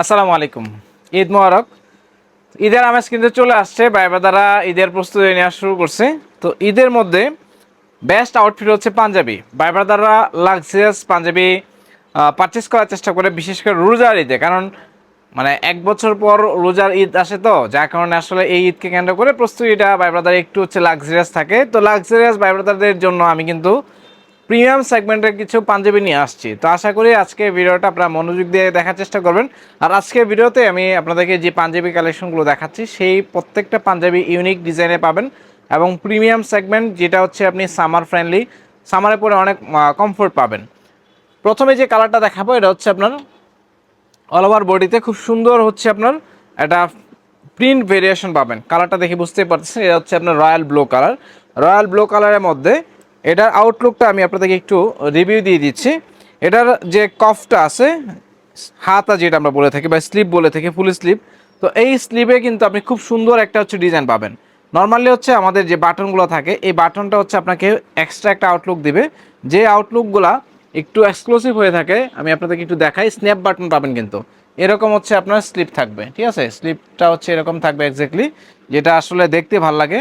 আসসালামু আলাইকুম। ঈদ মোবারক। ঈদের আমেজ কিন্তু চলে আসছে বাইবাদারা ঈদের প্রস্তুতি নেওয়া শুরু করছে। তো ঈদের মধ্যে বেস্ট আউটফিট হচ্ছে পাঞ্জাবি। বাইবাদাররা লাক্সারিয়াস পাঞ্জাবি পারচেস করার চেষ্টা করে, বিশেষ করে রোজার ঈদে। কারণ মানে এক বছর পর রোজার ঈদ আসে তো, যার কারণে আসলে এই ঈদকে কেন্দ্র করে প্রস্তুতিটা বাইব্রাদার একটু হচ্ছে লাক্সারিয়াস থাকে। তো লাক্সারিয়াস বাইব্রাদারদের জন্য আমি কিন্তু প্রিমিয়াম সেগমেন্টের কিছু পাঞ্জাবি নিয়ে আসছি। তো আশা করি আজকে ভিডিওটা আপনারা মনোযোগ দিয়ে দেখার চেষ্টা করবেন। আর আজকে ভিডিওতে আমি আপনাদেরকে যে পাঞ্জাবি কালেকশনগুলো দেখাচ্ছি, সেই প্রত্যেকটা পাঞ্জাবি ইউনিক ডিজাইনে পাবেন এবং প্রিমিয়াম সেগমেন্ট যেটা হচ্ছে আপনি সামার ফ্রেন্ডলি, সামারে পরে অনেক কমফোর্ট পাবেন। প্রথমে যে কালারটা দেখাবো, এটা হচ্ছে আপনার অল ওভার বডিতে খুব সুন্দর হচ্ছে আপনার একটা প্রিন্ট ভেরিয়েশন পাবেন। কালারটা দেখে বুঝতেই পারতেছেন, এটা হচ্ছে আপনার royal blue colour royal blue কালারের মধ্যে এটার আউটলুকটা আমি আপনাদেরকে একটু রিভিউ দিয়ে দিচ্ছি। এটার যে কফটা আছে, হাতা যেটা আমরা বলে থাকি বা স্লিপ বলে থাকি ফুল স্লিপ তো এই স্লিপে কিন্তু আপনি খুব সুন্দর একটা হচ্ছে ডিজাইন পাবেন। নর্মালি হচ্ছে আমাদের যে বাটনগুলো থাকে, এই বাটনটা হচ্ছে আপনাকে এক্সট্রা একটা আউটলুক দিবে। যে আউটলুকগুলা একটু এক্সক্লুসিভ হয়ে থাকে, আমি আপনাদেরকে একটু দেখাই স্ন্যাপ বাটন পাবেন কিন্তু। এরকম হচ্ছে আপনার স্লিপ থাকবে, ঠিক আছে? স্লিপটা হচ্ছে এরকম থাকবে এক্স্যাক্টলি যেটা আসলে দেখতে ভালো লাগে।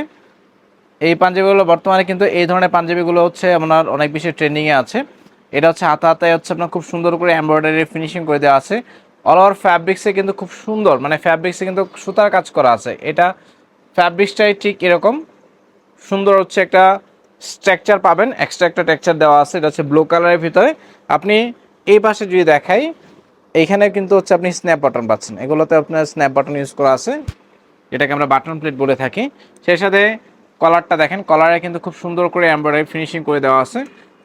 এই পাঞ্জাবিগুলো বর্তমানে কিন্তু এই ধরনের পাঞ্জাবিগুলো হচ্ছে আপনার অনেক বেশি ট্রেন্ডিংয়ে আছে। এটা হচ্ছে হাতা হাতায় হচ্ছে আপনার খুব সুন্দর করে এমব্রয়ডারি ফিনিশিং করে দেওয়া আছে। অল ওভার ফ্যাব্রিক্সে কিন্তু খুব সুন্দর মানে ফ্যাব্রিক্সে কিন্তু সুতার কাজ করা আছে। এটা ফ্যাব্রিক্সটাই ঠিক এরকম। সুন্দর হচ্ছে একটা স্ট্রাকচার পাবেন এক্সট্রা একটা টেক্সচার দেওয়া আছে। এটা হচ্ছে ব্লু কালারের ভিতরে। আপনি এই পাশে যদি দেখাই, এইখানে কিন্তু হচ্ছে আপনি স্ন্যাপ বাটন পাচ্ছেন। এগুলোতে আপনার স্ন্যাপ বাটন ইউজ করা আছে। এটাকে আমরা বাটন প্লেট বলে থাকি। সেই সাথে কলারটা দেখেন কলারে কিন্তু খুব সুন্দর করে এমব্রয়ডারি ফিনিশিং করে দেওয়া আছে।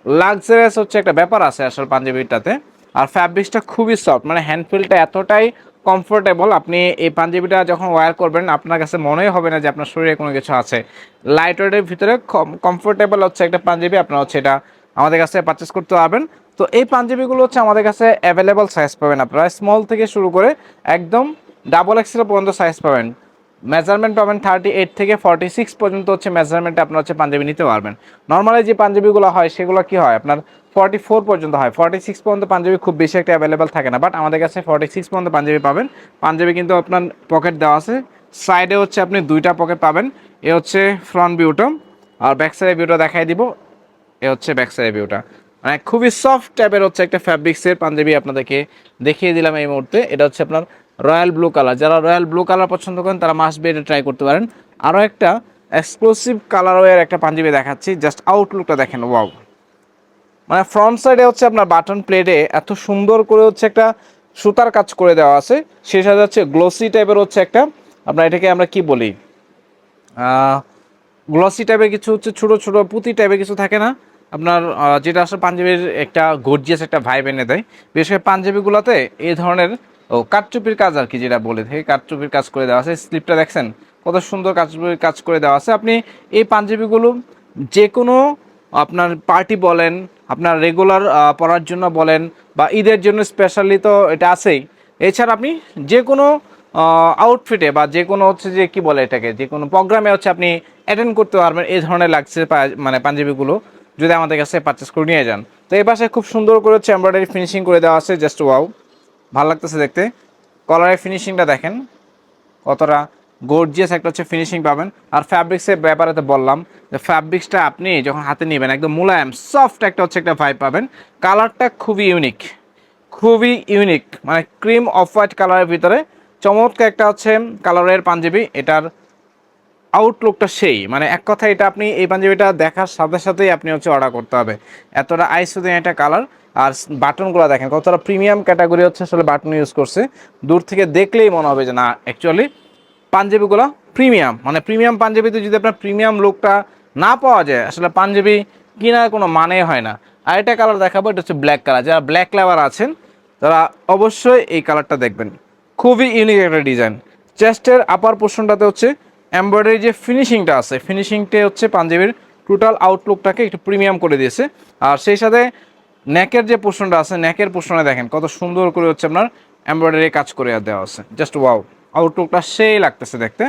লাক্সারিয়াস হচ্ছে একটা ব্যাপার আছে আসলে পাঞ্জাবিটাতে। আর ফ্যাব্রিক্সটা খুবই সফট মানে হ্যান্ডফিলটা এতটাই কমফোর্টেবল আপনি এই পাঞ্জাবিটা যখন ওয়্যার করবেন, আপনার কাছে মনেই হবে না যে আপনার শরীরে কোনো কিছু আছে। লাইট ওয়েটের ভিতরে কমফোর্টেবল হচ্ছে একটা পাঞ্জাবি, আপনার হচ্ছে এটা আমাদের কাছে পারচেস করতে পারবেন। তো এই পাঞ্জাবিগুলো হচ্ছে আমাদের কাছে অ্যাভেলেবল সাইজ পাবেন আপনারা। স্মল থেকে শুরু করে একদম ডাবল এক্সেল পর্যন্ত সাইজ পাবেন। মেজারমেন্ট পাবেন থার্টি এইট থেকে ফর্টি সিক্স পর্যন্ত হচ্ছে মেজারমেন্ট আপনার হচ্ছে পাঞ্জাবি নিতে পারবেন। নর্মালি যে পাঞ্জাবিগুলো হয়, সেগুলো কি হয়? আপনার ফর্টি ফোর পর্যন্ত হয়। ফর্টি সিক্স পর্যন্ত পাঞ্জাবি খুব বেশি একটা অ্যাভেলেবেল থাকে না বাট আমাদের কাছে ফর্টি সিক্স পর্যন্ত পাঞ্জাবি পাবেন। পাঞ্জাবি কিন্তু আপনার পকেট দেওয়া আছে। সাইডে হচ্ছে আপনি দুইটা পকেট পাবেন। এ হচ্ছে ফ্রন্ট ভিউটা আর ব্যাক সাইডের ভিউটা দেখাই দিব। এ হচ্ছে ব্যাক সাইডের ভিউটা মানে খুবই সফট টাইপের হচ্ছে একটা ফ্যাব্রিক্সের পাঞ্জাবি আপনাদেরকে দেখিয়ে দিলাম এই মুহূর্তে। এটা হচ্ছে আপনার রয়্যাল ব্লু কালার। যারা রয়্যাল ব্লু কালার পছন্দ করেন, তারা মাস্ট বি এটা ট্রাই করতে পারেন। আরও একটা এক্সক্লুসিভ কালারওয়ের একটা পাঞ্জাবি দেখাচ্ছি জাস্ট আউটলুকটা দেখেন ওয়াও মানে ফ্রন্ট সাইডে হচ্ছে আপনার বাটন প্লেটে এত সুন্দর করে হচ্ছে একটা সুতার কাজ করে দেওয়া আছে। সেই সাথে হচ্ছে গ্লোসি টাইপের হচ্ছে একটা, আপনার এটাকে আমরা কি বলি? গ্লসি টাইপের কিছু হচ্ছে ছোটো ছোটো পুঁতি টাইপের কিছু থাকে না। আপনার যেটা আসলে পাঞ্জাবির একটা গর্জিয়াস একটা ভাইব এনে দেয়। বিশেষ করে পাঞ্জাবিগুলোতে এই ধরনের ও, কাঠচুপির কাজ আর কি যেটা বলে থাকে, কাঠচুপির কাজ করে দেওয়া আছে। স্লিপটা দেখছেন কত সুন্দর কাঠচুপির কাজ করে দেওয়া আছে। আপনি এই পাঞ্জাবিগুলো যে কোনো আপনার পার্টি বলেন, আপনার রেগুলার পরার জন্য বলেন বা ঈদের জন্য স্পেশালি তো এটা আছেই। এছাড়া আপনি যে কোনো আউটফিটে বা যে কোনো হচ্ছে যে কি বলে এটাকে যে কোনো প্রোগ্রামে হচ্ছে আপনি অ্যাটেন্ড করতে পারবেন, এই ধরনের লাগছে মানে পাঞ্জাবিগুলো, যদি আমাদের কাছে পারচেস করে নিয়ে যান। তো এই পাশে খুব সুন্দর করে হচ্ছে এমব্রয়ডারি ফিনিশিং করে দেওয়া আছে জাস্ট ওয়াও ভালো লাগতেছে দেখতে। কলারের ফিনিশিংটা দেখেন। কতটা গর্জিয়াস একটা হচ্ছে ফিনিশিং পাবেন। আর ফ্যাব্রিক্সের ব্যাপারে তো বললাম, যে ফ্যাব্রিক্সটা আপনি যখন হাতে নেবেন, একদম মোলায়েম সফট একটা হচ্ছে একটা ভাইব পাবেন। কালারটা খুবই ইউনিক খুবই ইউনিক মানে ক্রিম অফ হোয়াইট কালারের ভিতরে। চমৎকার একটা হচ্ছে কালারের পাঞ্জাবি, এটার আউটলুকটা সেই। মানে এক কথা এটা আপনি এই পাঞ্জাবিটা দেখার সাথে সাথেই আপনি হচ্ছে অর্ডার করতে হবে। এতটা আইসুদিন একটা কালার আর বাটনগুলো দেখেন, কতটা প্রিমিয়াম ক্যাটাগরি হচ্ছে আসলে বাটন ইউজ করছে। দূর থেকে দেখলেই মনে হবে যে না অ্যাকচুয়ালি পাঞ্জাবিগুলো প্রিমিয়াম মানে প্রিমিয়াম পাঞ্জাবিতে যদি আপনার প্রিমিয়াম লুকটা না পাওয়া যায়, আসলে পাঞ্জাবি কেনার কোনো মানে হয় না। আর এটা কালার দেখাবো, এটা হচ্ছে ব্ল্যাক কালার যারা ব্ল্যাক লাভার আছেন, তারা অবশ্যই এই কালারটা দেখবেন। খুবই ইউনিক একটা ডিজাইন চেস্টের আপার পোর্শনটাতে হচ্ছে এমব্রয়ডারি যে ফিনিশিংটা আছে ফিনিশিংটা হচ্ছে পাঞ্জাবির টোটাল আউটলুকটাকে একটু প্রিমিয়াম করে দিয়েছে। আর সেই সাথে নেকের যে পোর্শনটা আছে নেকের পোর্শনে দেখেন, কত সুন্দর করে হচ্ছে আপনার এমব্রয়ডারি কাজ করে দেওয়া আছে। জাস্ট ওয়াও আউটলুকটা সেই লাগতেছে দেখতে।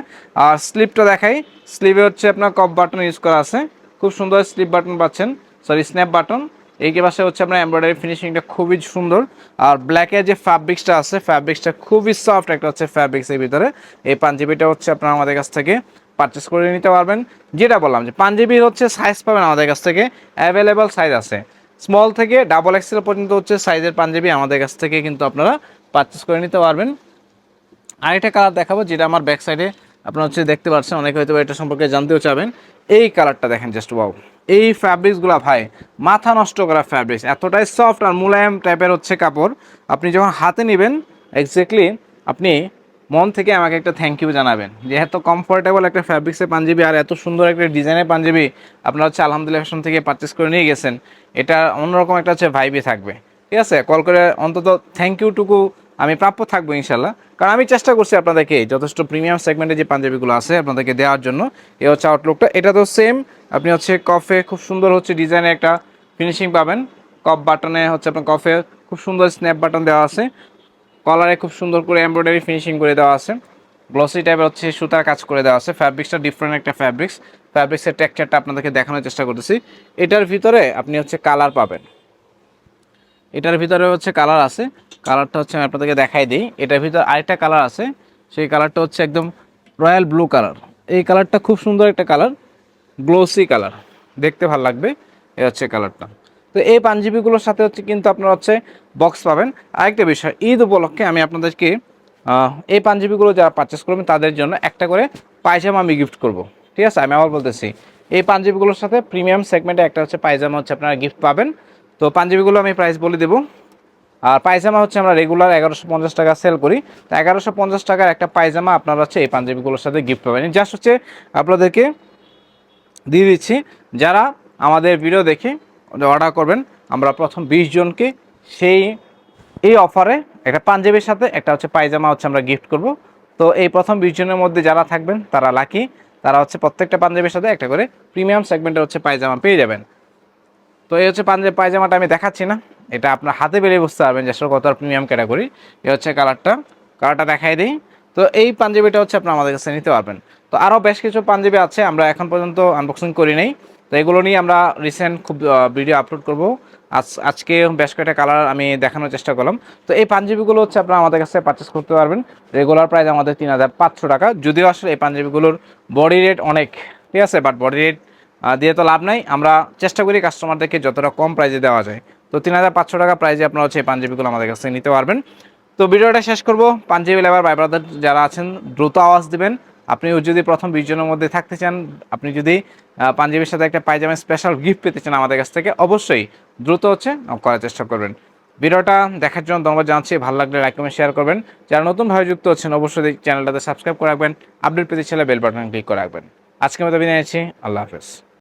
আর স্লিপটা দেখাই স্লিপে হচ্ছে আপনার কপ বাটন ইউজ করা আছে। খুব সুন্দর স্লিপ বাটন পাচ্ছেন সরি স্ন্যাপ বাটন এই পাশে হচ্ছে আপনার এমব্রয়ডারি ফিনিশিংটা খুবই সুন্দর। আর ব্ল্যাকের যে ফ্যাব্রিক্সটা আছে ফ্যাব্রিক্সটা খুবই সফট একটা হচ্ছে ফ্যাব্রিক্সের ভিতরে। এই পাঞ্জাবিটা হচ্ছে আপনারা আমাদের কাছ থেকে পারচেস করে নিতে পারবেন। যেটা বললাম যে পাঞ্জাবি হচ্ছে সাইজ পাবেন আমাদের কাছ থেকে অ্যাভেলেবল সাইজ আছে। স্মল থেকে ডাবল এক্সেল পর্যন্ত হচ্ছে সাইজের পাঞ্জাবি আমাদের কাছ থেকে কিন্তু আপনারা পারচেস করে নিতে পারবেন। আরেকটা কালার দেখাবো, যেটা আমার ব্যাক সাইডে আপনারা হচ্ছে দেখতে পাচ্ছেন, অনেকে হয়তো এটা সম্পর্কে জানতেও চাবেন। এই কালারটা দেখেন জাস্ট বাউ এই ফ্যাব্রিক্সগুলো ভাই, মাথা নষ্ট করা ফ্যাব্রিক্স এতটাই সফট আর মুলায়ম টাইপের হচ্ছে কাপড়। আপনি যখন হাতে নেবেন এক্স্যাক্টলি আপনি মন থেকে আমাকে একটা থ্যাংক ইউ জানাবেন যে এত কমফোর্টেবল একটা ফ্যাব্রিক্সের পাঞ্জাবি আর এত সুন্দর একটা ডিজাইনের পাঞ্জাবি আপনারা হচ্ছে আলহামদুলিল্লাহ ফ্যাশন থেকে পারচেস করে নিয়ে গেছেন। এটা অন্যরকম একটা হচ্ছে ভাইবি থাকবে। ঠিক আছে? কল করে অন্তত থ্যাংক ইউটুকু আমি প্রাপ্য থাকব ইনশাল্লাহ কারণ আমি চেষ্টা করছি আপনাদেরকে যথেষ্ট প্রিমিয়াম সেগমেন্টে যে পাঞ্জাবিগুলো আছে আপনাদেরকে দেওয়ার জন্য, এ হচ্ছে আউটলুকটা এটা তো সেম আপনি হচ্ছে কফে খুব সুন্দর হচ্ছে ডিজাইনে একটা ফিনিশিং পাবেন। কপ বাটনে হচ্ছে আপনার কফে খুব সুন্দর স্ন্যাপ বাটন দেওয়া আছে। কলারে খুব সুন্দর করে এমব্রয়ডারি ফিনিশিং করে দেওয়া আছে। গ্লসি টাইপের হচ্ছে সুতার কাজ করে দেওয়া আছে। ফ্যাব্রিক্সটা ডিফারেন্ট একটা ফ্যাব্রিক্স ফ্যাব্রিক্সের টেক্সচারটা আপনাদেরকে দেখানোর চেষ্টা করতেছি। এটার ভিতরে আপনি হচ্ছে কালার পাবেন। এটার ভিতরে হচ্ছে কালার আছে। কালারটা হচ্ছে আমি আপনাদেরকে দেখাই দিই। এটার ভিতরে আরেকটা কালার আছে। সেই কালারটা হচ্ছে একদম রয়্যাল ব্লু কালার এই কালারটা খুব সুন্দর একটা কালার গ্লোসি কালার দেখতে ভালো লাগবে এই হচ্ছে কালারটা তো এই পাঞ্জাবিগুলোর সাথে হচ্ছে কিন্তু আপনারা হচ্ছে বক্স পাবেন। আরেকটা বিষয়, ঈদ উপলক্ষে আমি আপনাদেরকে এই পাঞ্জাবিগুলো যারা পারচেস করবেন, তাদের জন্য একটা করে পায়জামা আমি গিফট করব। ঠিক আছে? আমি আবার বলতেছি, এই পাঞ্জাবিগুলোর সাথে প্রিমিয়াম সেগমেন্টে একটা হচ্ছে পায়জামা হচ্ছে আপনারা গিফট পাবেন। তো পাঞ্জাবিগুলো আমি প্রাইস বলে দেবো। আর পায়জামা হচ্ছে আমরা রেগুলার এগারোশো পঞ্চাশ টাকা সেল করি। তো এগারোশো পঞ্চাশ টাকার একটা পায়জামা আপনারা হচ্ছে এই পাঞ্জাবিগুলোর সাথে গিফট পাবেন। জাস্ট হচ্ছে আপনাদেরকে দিয়ে দিচ্ছি, যারা আমাদের ভিডিও দেখে অর্ডার করবেন, আমরা প্রথম বিশ জনকে সেই, এই অফারে একটা পাঞ্জাবির সাথে একটা হচ্ছে পায়জামা হচ্ছে আমরা গিফট করব। তো এই প্রথম বিশ জনের মধ্যে যারা থাকবেন, তারা লাকি তারা হচ্ছে প্রত্যেকটা পাঞ্জাবির সাথে একটা করে প্রিমিয়াম সেগমেন্টের হচ্ছে পায়জামা পেয়ে যাবেন। তো এই হচ্ছে পাঞ্জাবি পায়জামাটা আমি দেখাচ্ছি না। এটা আপনার হাতে পেলে বুঝতে পারবেন যে আসলে কত প্রিমিয়াম ক্যাটাগরি এ হচ্ছে কালারটা কালারটা দেখাই দিই। তো এই পাঞ্জাবিটা হচ্ছে আপনি আমাদের কাছে নিতে পারবেন। তো আরও বেশ কিছু পাঞ্জাবি আছে, আমরা এখন পর্যন্ত আনবক্সিং করি নাই। তো এগুলো নিয়ে আমরা রিসেন্ট খুব ভিডিও আপলোড করব। আজ, আজকে বেশ কয়েকটা কালার আমি দেখানোর চেষ্টা করলাম। তো এই পাঞ্জাবিগুলো হচ্ছে আপনারা আমাদের কাছে পারচেস করতে পারবেন। রেগুলার প্রাইস আমাদের তিন হাজার পাঁচশো টাকা। যদিও আসলে এই পাঞ্জাবিগুলোর বডি রেট অনেক, ঠিক আছে? বাট বডি রেট দিয়ে তো লাভ নাই। আমরা চেষ্টা করি কাস্টমারদেরকে যতটা কম প্রাইজে দেওয়া যায়। তো তিন হাজার পাঁচশো টাকা প্রাইজে আপনারা হচ্ছে এই পাঞ্জাবিগুলো আমাদের কাছ থেকে নিতে পারবেন। তো ভিডিওটা শেষ করব। পাঞ্জাবি লেবার ভাই ব্রাদার যারা আছেন, দ্রুত আওয়াজ দিবেন। আপনি যদি প্রথম বিশ জনের মধ্যে থাকতে চান, আপনি যদি পাঞ্জাবির সাথে একটা পায়জামা স্পেশাল গিফট পেতে চান আমাদের কাছ থেকে, অবশ্যই দ্রুত হচ্ছে করার চেষ্টা করবেন। ভিডিওটা দেখার জন্য ধন্যবাদ জানাচ্ছি। ভালো লাগলে লাইক কমেন্ট শেয়ার করবেন। যারা নতুনভাবে যুক্ত হচ্ছেন অবশ্যই চ্যানেলটাতে সাবস্ক্রাইব করে রাখবেন। আপডেট পেতে ছেলে বেল বাটন ক্লিক করে রাখবেন। আজকে মতো বিদায় নিচ্ছি। আল্লাহ হাফেজ।